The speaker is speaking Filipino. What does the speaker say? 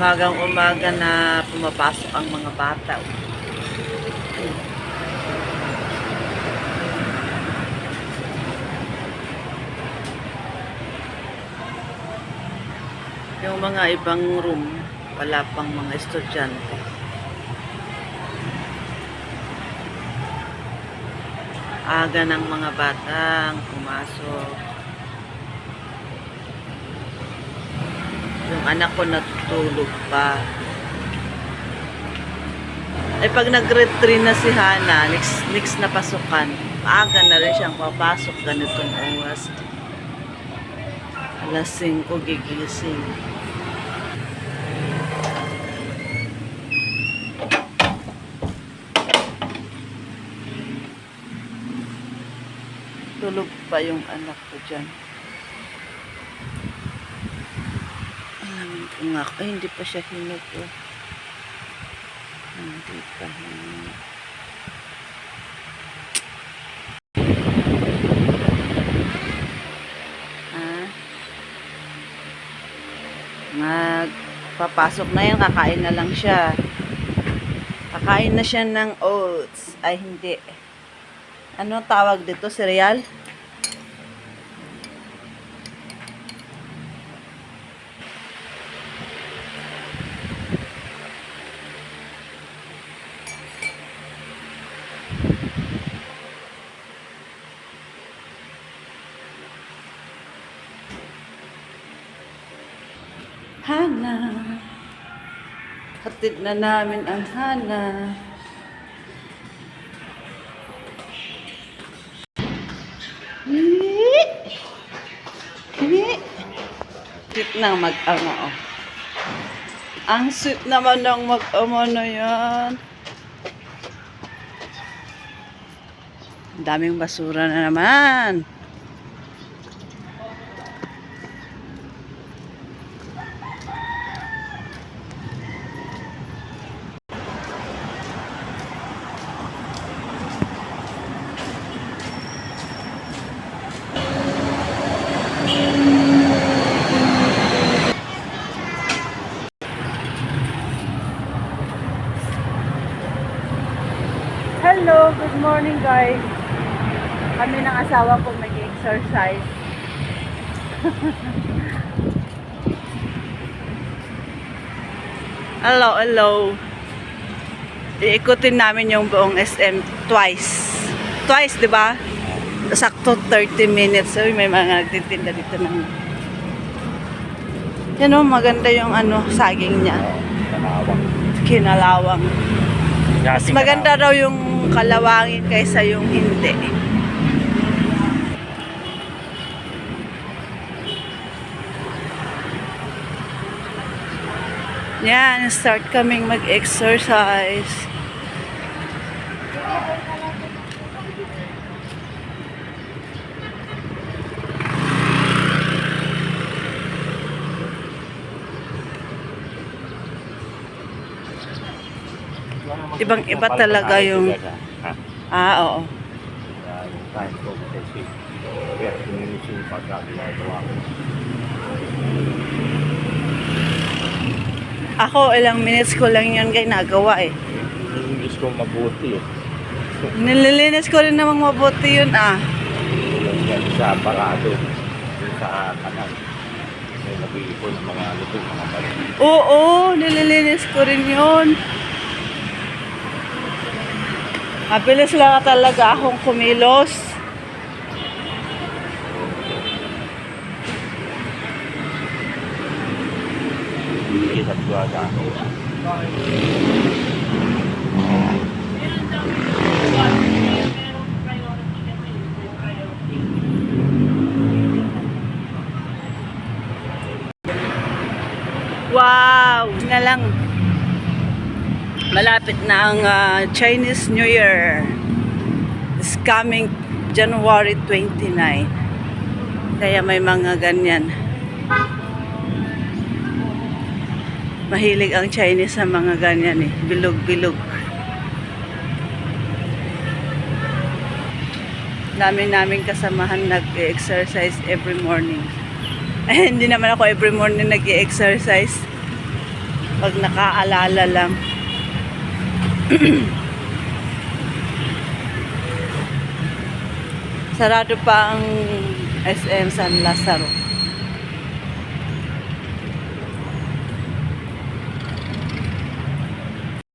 Umagang umaga na pumapasok ang mga bata. Yung mga ibang room, wala pang mga estudyante. Aga ng mga batang pumasok. Anak ko natutulog pa. Ay pag 3 na si Hana, next, next na pasukan, maaga na rin siyang papasok ganitong oras. Alas 5 gigising. Tulog pa yung anak ko dyan. Nga. Ay, hindi pa siya hinog. Oh. Hindi pa hinog. Ah. Magpapasok na yan. Kakain na lang siya. Kakain na siya ng oats. Ay, hindi. Ano tawag dito? Cereal? Hana. Hatid na namin ang Hana. Sweet ng mag-ama, oh. Ang sweet naman ng mag-ama na yan. Daming basura na naman. Hello, good morning guys. Kami ng asawa ko mag-exercise. hello, hello. Iikutin namin yung buong SM twice. Twice, di ba? Sakto 30 minutes. So, may mga nagtitinda dito ng... Yan o, maganda yung ano, saging niya. Kalawang. Kinalawang. Mas maganda raw yung kalawangin kaysa yung hindi. Yan, start kaming mag-exercise. Ibang-iba talaga yung- Ha? Ah, oo. Kaya yung time ko kasi kaya kininis yung pagkakagawa ko. Ako, ilang minutes ko lang yun kay nagawa eh. English ko mabuti eh. Nililinis ko rin namang mabuti yun ah. Yan sa parado. Sa kanan. May nag-iipon ng mga ano mga mali. Oo, nililinis ko rin yun. Mabilis lang talaga akong kumilos. Wow! Na lang. Malapit na ang ah, Chinese New Year. It's coming January 29. Kaya may mga ganyan. Mahilig ang Chinese sa mga ganyan eh. Bilog-bilog. Dami namin kasamahan nag-exercise every morning. Eh, hindi naman ako every morning nag-exercise. Pag nakaalala lang. Sarado pa ang SM San Lazaro.